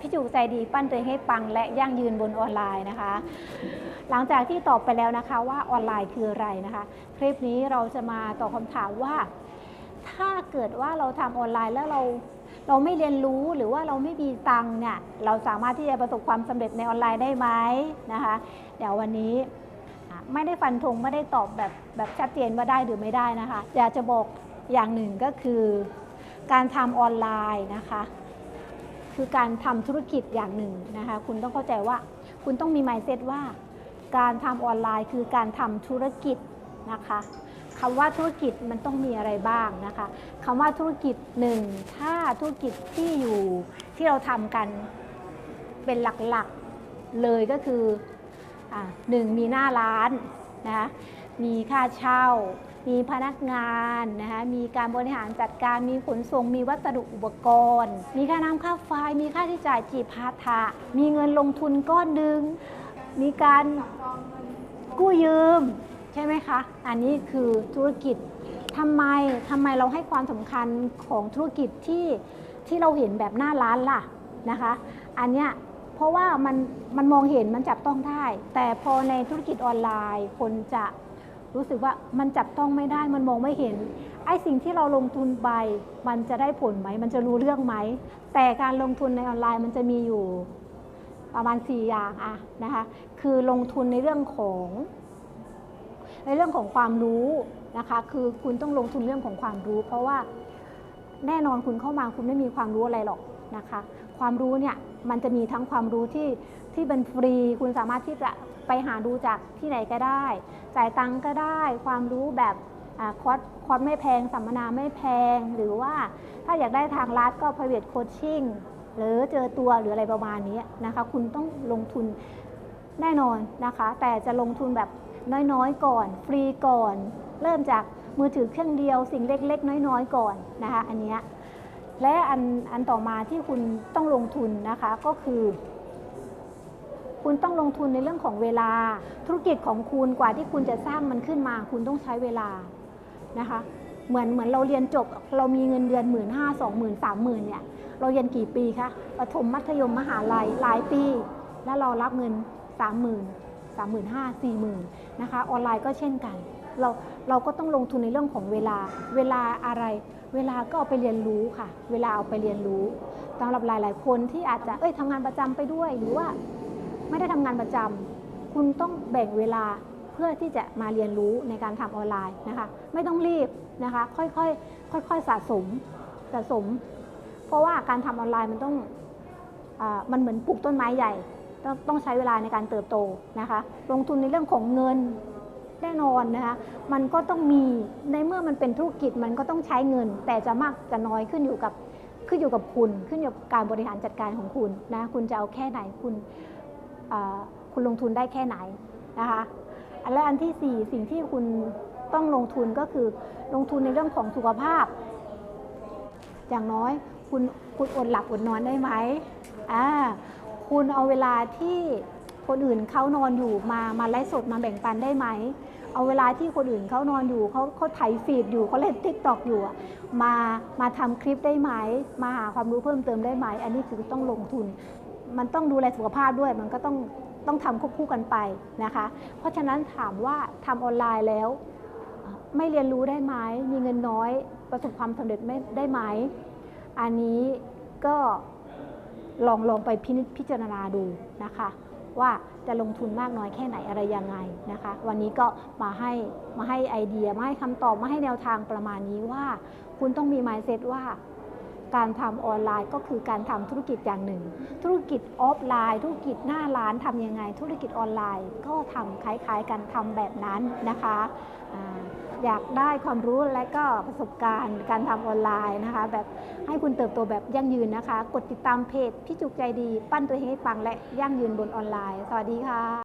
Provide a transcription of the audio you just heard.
พี่จูใจดีปั้นตัวเองให้ปังและยั่งยืนบนออนไลน์นะคะ หลังจากที่ตอบไปแล้วนะคะว่าออนไลน์คืออะไรนะคะ คลิปนี้เราจะมาตอบคำถามว่า ถ้าเกิดว่าเราทำออนไลน์แล้วเราเราไม่เรียนรู้หรือว่าเราไม่มีตังเนี่ยเราสามารถที่จะประสบความสำเร็จในออนไลน์ได้ไหมนะคะ เดี๋ยววันนี้ไม่ได้ฟันธงไม่ได้ตอบแบบแบบชัดเจนว่าได้หรือไม่ได้นะคะ อยากจะบอกอย่างหนึ่งก็คือ การทำออนไลน์นะคะ คือการทำธุรกิจอย่างหนึ่งนะคะคุณต้องเข้าใจว่าคุณต้องมี mindset ว่า การทำออนไลน์คือการทำธุรกิจนะคะคำว่าธุรกิจมันต้องมีอะไรบ้างนะคะคำว่าธุรกิจหนึ่งถ้าธุรกิจที่อยู่ที่เราทำกันเป็นหลักๆเลยก็คืออหนึ่งมีหน้าร้าน นะคะมีค่าเช่า มีพนักงานนะคะมีการบริหารจัดการมีขนส่ง มีวัสดุอุปกรณ์ มีค่าน้ำค่าไฟ มีค่าใช้จ่ายจีพาถะมีเงินลงทุนก้อนหนึ่งมีการกู้ยืมใช่ไหมคะ อันนี้คือธุรกิจทำไมทำไมเราให้ความสำคัญของธุรกิจที่ที่เราเห็นแบบหน้าร้านล่ะนะคะ อันเนี้ย ราะว่ามันมันมองเห็นมันจับต้องได้ แต่พอในธุรกิจออนไลน์ คนจะรู้สึกว่ามันจับต้องไม่ได้มันมองไม่เห็นไอ้สิ่งที่เราลงทุนไปมันจะได้ผลไหม มันจะรู้เรื่องไหม แต่การลงทุนในออนไลน์มันจะมีอยู่ประมาณ 4 อย่างอะนะคะคือลงทุนในเรื่องของ ในเรื่องของความรู้นะคะคือคุณต้องลงทุนเรื่องของความรู้ เพราะว่าแน่นอนคุณเข้ามาคุณไม่มีความรู้อะไรหรอก นะคะ ความรู้เนี่ยมันจะมีทั้งความรู้ที่ที่เป็นฟรี คุณสามารถที่จะไปหาดูจากที่ไหนก็ได้ จ่ายตังค์ก็ได้ ความรู้แบบอคอร์สคอร์สไม่แพง สัมมนาไม่แพง หรือว่าถ้าอยากได้ทางลัดก็ private coaching หรือเจอตัวหรืออะไรประมาณนี้นะคะ คุณต้องลงทุนแน่นอนนะคะ แต่จะลงทุนแบบน้อยๆ ก่อน ฟรีก่อน เริ่มจากมือถือเครื่องเดียวสิ่งเล็ก ๆ น้อย ๆ ก่อนนะคะ อันเนี้ย และอันอันต่อมาที่คุณต้องลงทุนนะคะก็คือ คุณต้องลงทุนในเรื่องของเวลา ธุรกิจของคุณกว่าที่คุณจะสร้างมันขึ้นมา คุณต้องใช้เวลานะคะ เหมือนเหมือนเราเรียนจบ เรามีเงินเดือนหมื่นห้าสองหมื่นสามหมื่นเนี่ยเราเรียนกี่ปีคะประถมมัธยมมหาลัยหลายปี แล้วเรารับเงินสามหมื่นสามหมื่นห้าสี่หมื่นนะคะ ออนไลน์ก็เช่นกัน เราเราก็ต้องลงทุนในเรื่องของเวลาเวลาอะไร เวลาก็เอาไปเรียนรู้ค่ะ เวลาเอาไปเรียนรู้สำหรับหลาย ๆ คนที่อาจจะเอ้ยทำงานประจำไปด้วย หรือว่าไม่ได้ทำงานประจำคุณต้องแบ่งเวลาเพื่อที่จะมาเรียนรู้ในการทำออนไลน์นะคะ ไม่ต้องรีบนะคะ ค่อยๆค่อยๆสะสมสะสม เพราะว่าการทำออนไลน์มันต้องอามันเหมือนปลูกต้นไม้ใหญ่ต้องต้องใช้เวลาในการเติบโตนะคะ ลงทุนในเรื่องของเงิน แน่นอนนะคะมันก็ต้องมีในเมื่อมันเป็นธุรกิจมันก็ต้องใช้เงิน แต่จะมากจะน้อยขึ้นอยู่กับขึ้นอยู่กับคุณ ขึ้นอยู่กับการบริหารจัดการของคุณนะคุณจะเอาแค่ไหนคุณคุณลงทุนได้แค่ไหนนะคะและอันที่สี่สิ่งที่คุณต้องลงทุนก็คือลงทุนในเรื่องของสุขภาพ อย่างน้อยคุณคุณอดหลับอดนอนได้ไหมอ่าคุณเอาเวลาที่ คนอื่นเขานอนอยู่มามาไลฟ์สดมาแบ่งปันได้ไหม เอาเวลาที่คนอื่นเขานอนอยู่เขาเขาไถฟีดอยู่เขาเล่นทิกตอกอยู่มามาทำคลิปได้ไหม มาหาความรู้เพิ่มเติมได้ไหม อันนี้คือต้องลงทุน มันต้องดูแลสุขภาพด้วยมันก็ต้องต้องทำควบคู่กันไปนะคะ เพราะฉะนั้นถามว่าทำออนไลน์แล้ว ไม่เรียนรู้ได้ไหมมีเงินน้อยประสบความสำเร็จไม่ได้ไหม อันนี้ก็ลองลองไปพิพิจารณาดูนะคะ ว่าจะลงทุนมากน้อยแค่ไหนอะไรยังไงนะคะ วันนี้ก็มาให้มาให้ไอเดียมาให้คำตอบมาให้แนวทางประมาณนี้ว่า คุณต้องมี mindset ว่า การทำออนไลน์ก็คือการทำธุรกิจอย่างหนึ่ง ธุรกิจออฟไลน์ ธุรกิจหน้าร้านทำยังไง ธุรกิจออนไลน์ก็ทำคล้ายๆกันทำแบบนั้นนะคะอยากได้ความรู้และก็ประสบการณ์การทำออนไลน์นะคะ แบบให้คุณเติบโตแบบยั่งยืนนะคะ กดติดตามเพจพี่จุกใจดี ปั้นตัวเองให้ปังและยั่งยืนบนออนไลน์ สวัสดีค่ะ